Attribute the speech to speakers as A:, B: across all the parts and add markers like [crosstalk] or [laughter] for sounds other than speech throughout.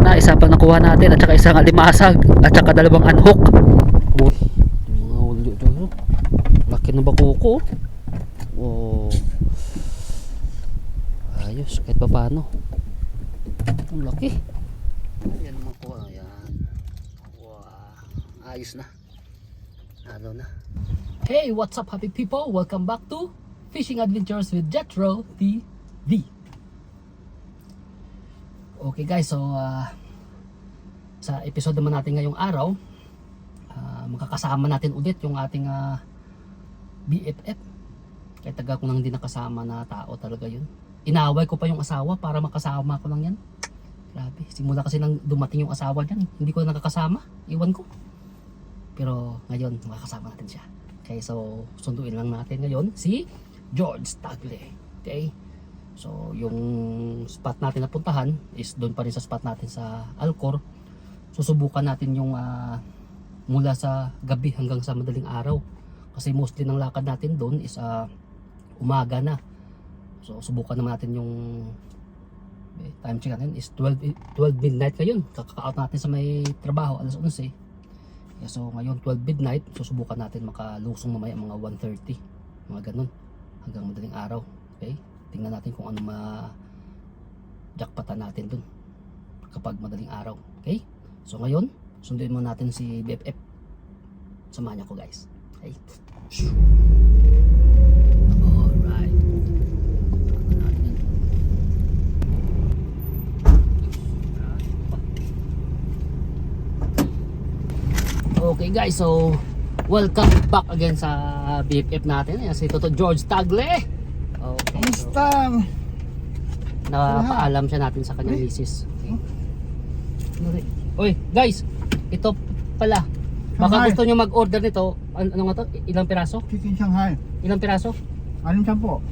A: na, isa pa nakuha natin at saka isang alimasag at saka dalawang unhook. Oh, mga ulyo dyan. oh. Laki ng bakuko. Oh. Ayos, kahit pa paano. Ang laki. Ayan naman ko, ayan. Wow. Ayos na. Ano na. Hey, what's up happy people? Welcome back to Fishing Adventures with Jetro TV. Okay guys, so ah, sa episode naman natin ngayong araw, ah, makakasama natin ulit yung ating ah, BFF. Kaya taga ko nang hindi nakasama na tao talaga yun. Inaway ko pa yung asawa para makasama ko lang yan. Grabe, simula kasi nang dumating yung asawa niyan, hindi ko na nakakasama. Iwan ko. Pero ngayon, makakasama natin siya. Okay, so sunduin lang natin ngayon si George Tagle. Okay? So, yung spot natin na puntahan is doon pa rin sa spot natin sa Alcor. Susubukan natin yung ah, mula sa gabi hanggang sa madaling araw. Kasi mostly ng lakad natin doon is ah, umaga na. So, subukan naman natin yung eh, time check natin is 12, i- 12 midnight ngayon. Kakaka-out natin sa may trabaho, alas 11. Yeah, so, ngayon 12 midnight, susubukan natin makalusong mamaya mga 1.30. Mga ganun. Hanggang madaling araw. Okay? Tingnan natin kung ano ma jackpotan natin dun kapag madaling araw. Okay? So ngayon, sunduin mo natin si BFF. Samahan niyo ko guys. Okay? Alright. Okay guys, so welcome back again sa BFF natin. Ayan, si Toto George Tagle.
B: Kamusta?
A: napaalam siya natin sa kanyang misis. Oy, guys, ito pala. Baka
B: Shanghai.
A: gusto nyo mag-order nito. An- ano nga to? Ilang piraso?
B: Chicken Shanghai.
A: Ilang piraso?
B: Anong sampo?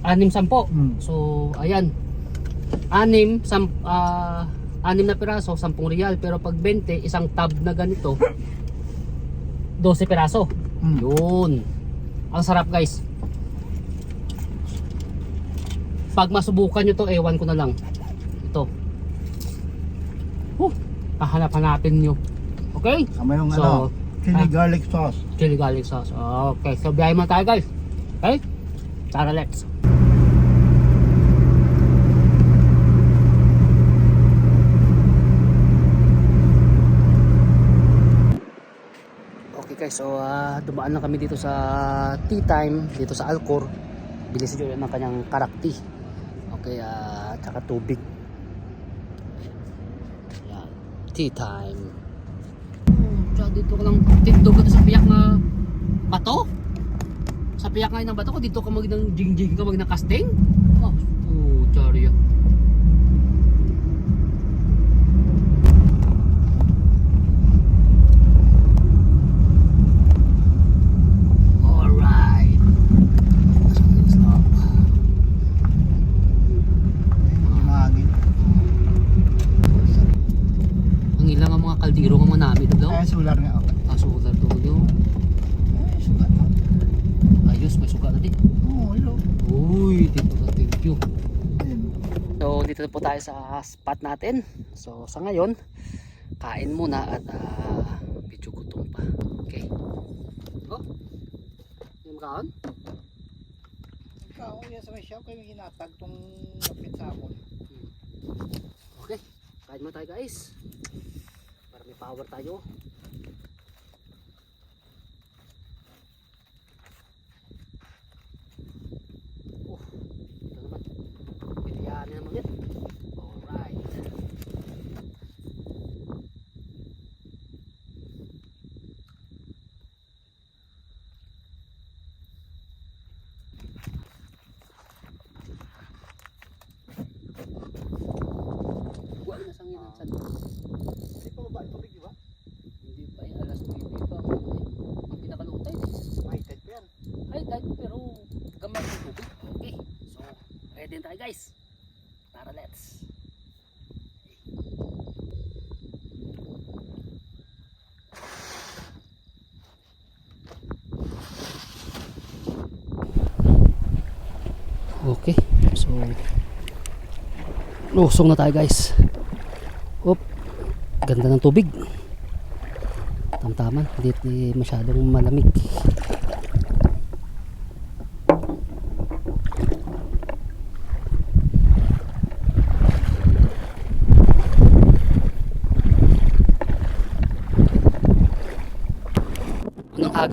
A: Anim sampo.
B: Hmm.
A: So, ayan. Anim, sam, ah, anim na piraso, 10 real. Pero pag 20, isang tab na ganito, [laughs] 12 piraso.
B: Hmm.
A: Yun. Ang sarap guys. Pag masubukan nyo to, ewan ko na lang. Ito. Huh, hahanap-hanapin nyo. Okay?
B: Sama yung
A: So,
B: ano, chili
A: ah.
B: garlic sauce.
A: Chili garlic sauce. Okay, so biyahe mo tayo guys. Okay? Tara, let's. Okay guys, so ah, dumaan lang kami dito sa tea time, dito sa Alcor. Bili si Joy ng kanyang karakti. Okay, ah, tsaka tubig. Yan, tea time. Oh, tsaka dito ka lang tindog sa piyak na bato. Sa piyak nga ng bato ko, dito ka mag ng jing-jing ka mag ng casting. Oh, oh, sorry. Alright. Stop.
B: Mahangin.
A: Ang ilang ang mga kaldero nga mga namin daw.
B: Ay, solar nga ako.
A: Aso ko to yun.
B: Ay, sugat na.
A: Ayos, may suka na din.
B: Oo, hello.
A: Uy, thank you, thank you.
B: Ayun.
A: So dito po tayo sa spot natin. So sa ngayon, kain muna at uh, medyo gutom pa. Okay. Oh. Yung kaon?
B: Ikaw, yan sa may shop, kayo hinatag tong lapit sa amon.
A: Okay. Kain mo tayo guys. Para may power tayo. Oh, ito naman. Biryani naman yan. Alright. Huwag na sang yan. Sad.
B: Hindi pa baba tubig, di ba?
A: Hindi pa yan. Alas 20 pa. Ang pinakalutay.
B: May tide pa yan.
A: Ay, dahil pero gamay ng tubig. Okay. So, ready na tayo guys. Tara, let's. Okay. So, lusong na tayo guys. Oop. Ganda ng tubig. Tamtaman. Hindi masyadong malamig.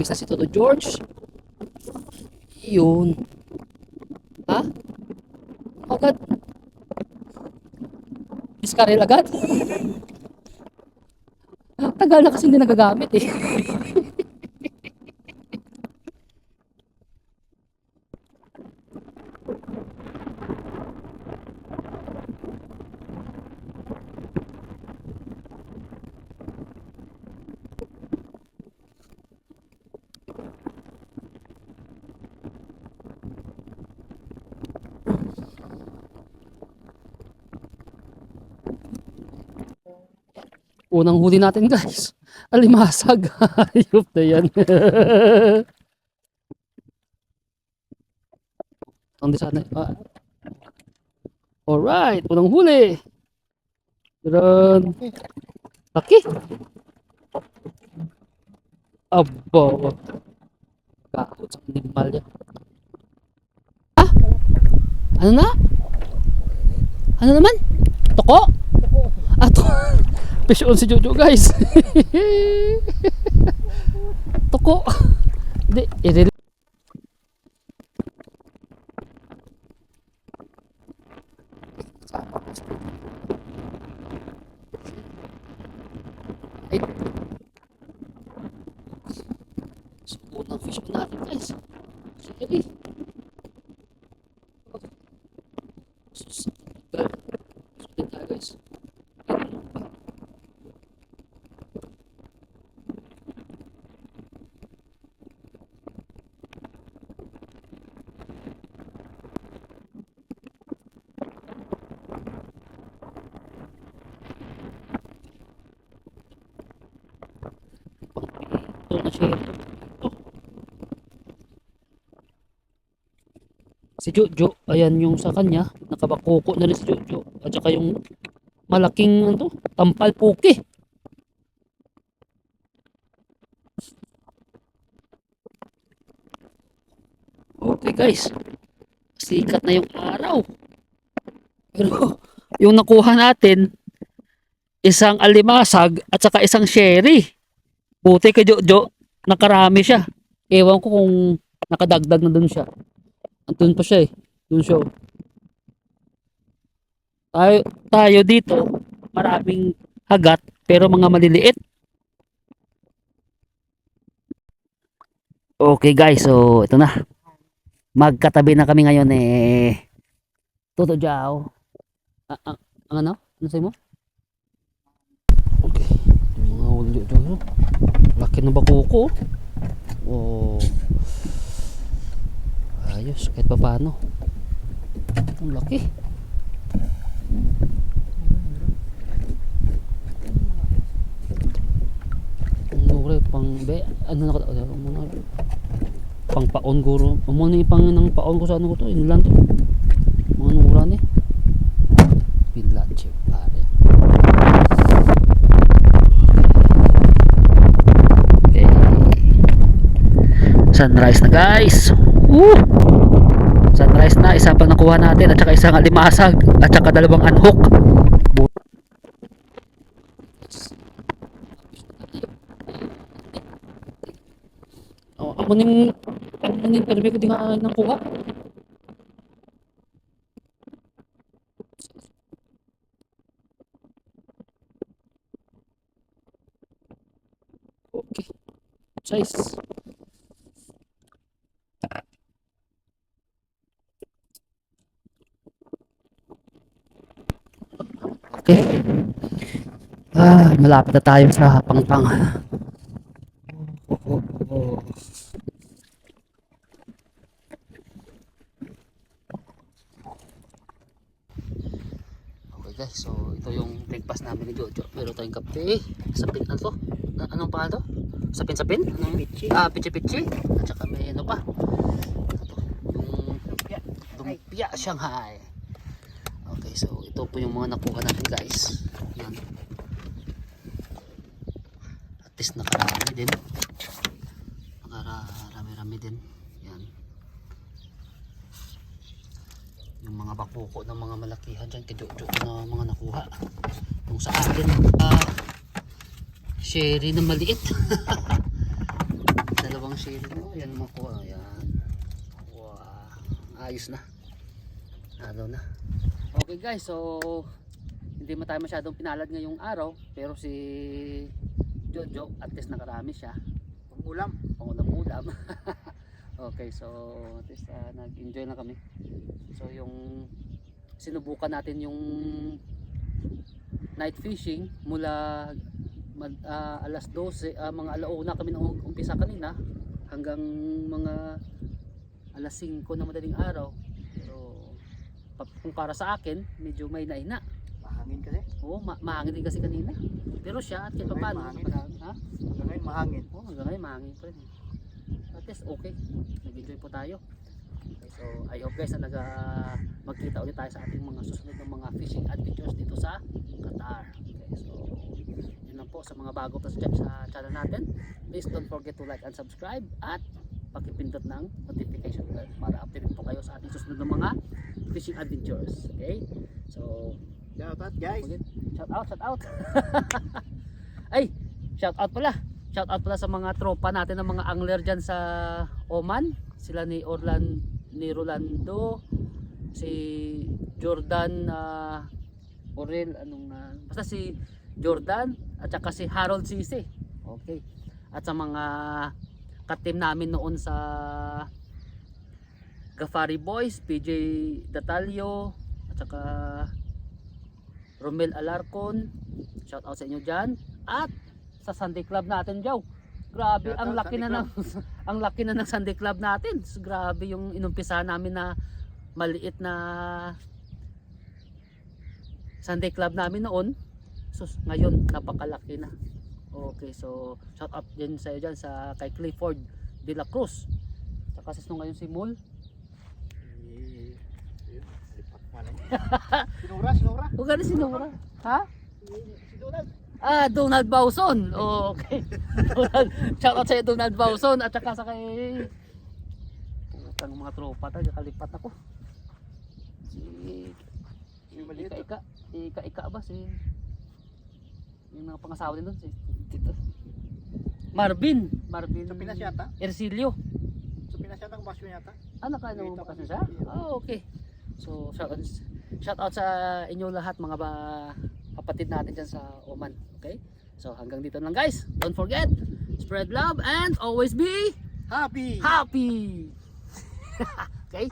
A: Unang hagis na si George. Yun. Ha? Agad. Diskarel agad? Tagal na kasi hindi nagagamit eh. Unang huli natin guys. [laughs] Alimasag. Ayop na yan. [laughs] Ang di sana. Ah. Alright. Unang huli. Meron. Laki. Aba. Kakot sa animal yan. Ah? Ano na? Ano naman? Toko? Ah, [laughs] to Fish on si Jojo guys. [laughs] Toko. Hindi, i Ay. So, unang fish on natin guys. Sige. Sus. Sulit tayo guys. Ito. Si Jojo, ayan yung sa kanya, nakabakuko na rin si Jojo. At saka yung malaking ano, tampal puki. Okay guys, sikat na yung araw. Pero [laughs] yung nakuha natin, isang alimasag at saka isang sherry. Buti kay Jojo, nakarami siya. Ewan ko kung nakadagdag na dun siya. Andun pa siya eh. Dun siya. Tayo, tayo dito, maraming hagat, pero mga maliliit. Okay guys, so ito na. Magkatabi na kami ngayon eh. Toto Jao. Ah, ah, ang ano? Ano sa'yo mo? Okay. Mga huli dito. Laki ng bakuko. Oh. Ayos, kahit pa paano. Ang laki. Nure, pang be, ano na ano, ano, pang paon guro. Amo ni pang nang paon ko sa ano ko to, inulan to. Mga nura ni. Pinlache pare. Okay. Sunrise na guys. Woo! Sunrise na, isa pang nakuha natin at saka isang alimasag at saka dalawang unhook. Oh, amo ning amo ning ko di nga nang kuha. Okay. Size. Okay. Ah, malapit na tayo sa pangpang. Oh, oh, oh. Okay guys, so ito yung breakfast namin ni Jojo. Meron tayong kape. Sapin ano to? Anong pangalan to? Sapin sapin? Anong?
B: Pichi.
A: Ah, pichi pichi. At saka may ano pa? Ito, yung
B: Lumpia.
A: lumpia Shanghai. Okay, so ito po yung mga nakuha natin guys. Yan. least nakarami din. Nakarami-rami din. Yan. Yung mga bakuko ng mga malakihan dyan, kidyo-dyo na mga nakuha. Yung sa akin, ah, sherry na maliit. [laughs] Dalawang sherry na. Oh, yan makuha. Yan. Wow. Ayos na. Ano na. Okay guys, so hindi man tayo masyadong pinalad ngayong araw pero si Jojo at least nakarami siya.
B: Ulam.
A: pangulam-ulam [laughs] okay so at least ah, nag-enjoy na kami. So yung sinubukan natin yung night fishing mula mag, ah, alas 12 ah, mga alauna kami nung umpisa kanina hanggang mga alas 5 na madaling araw kung para sa akin medyo may naina
B: Mahangin kasi.
A: Oo, ma mahangin din kasi kanina. Pero siya at kahit paano,
B: mahangin.
A: ha?
B: Hanggang ngayon mahangin.
A: Oo, hanggang ngayon mahangin pa rin. At least okay. Nag-enjoy po tayo. Okay, so I hope guys na nag ah, magkita ulit tayo sa ating mga susunod ng mga fishing adventures dito sa Qatar. Okay, so yun lang po sa mga bago pa sa sa channel natin. Please don't forget to like and subscribe at pakipindot ng notification bell para update po kayo sa ating susunod ng mga fishing adventures. Okay? So,
B: Shout out guys.
A: Shout out, shout out. [laughs] Ay, shout out pala. Shout out pala sa mga tropa natin ng mga angler dyan sa Oman. Sila ni Orlan ni Rolando, si Jordan uh, Orel, anong na, basta si Jordan at saka si Harold Sisi. Okay. At sa mga katim namin noon sa Gafari Boys, PJ Datalio, at saka Romel Alarcon. Shout out sa inyo diyan. At sa Sunday Club natin, Jow. Grabe,
B: Shout
A: ang laki na ng [laughs] ang laki na ng Sunday Club natin. Grabe yung inumpisa namin na maliit na Sunday Club namin noon. So ngayon napakalaki na. Okay, so shout out din sa iyo diyan sa kay Clifford De La Cruz. Saka sa ngayon si Mul.
B: Eh, yun, lipat man eh. [laughs] Sinura, sinura.
A: O gani si Nora? Ha?
B: Si Donald.
A: Ah, Donald Bauson. Oh, okay. [laughs] Donald, shout out sa iyo, Donald Bauson at saka sa kay Putang mga tropa tayo, kalipat ako. Si
B: Yung maliit.
A: Ika Ika, Ika Ika ba si yung mga pangasawa din doon si Tito. Marvin, Marvin.
B: Sa Pinas yata.
A: Ercilio.
B: Sa Pinas yata basyo yata.
A: Ah, nakain mo
B: Dito
A: ba kasi
B: kami.
A: siya? Ah, okay. So, shout out, shout out sa inyo lahat mga ba, kapatid natin dyan sa Oman. Okay? So, hanggang dito lang guys. Don't forget, spread love and always be
B: Happy!
A: happy. [laughs] okay?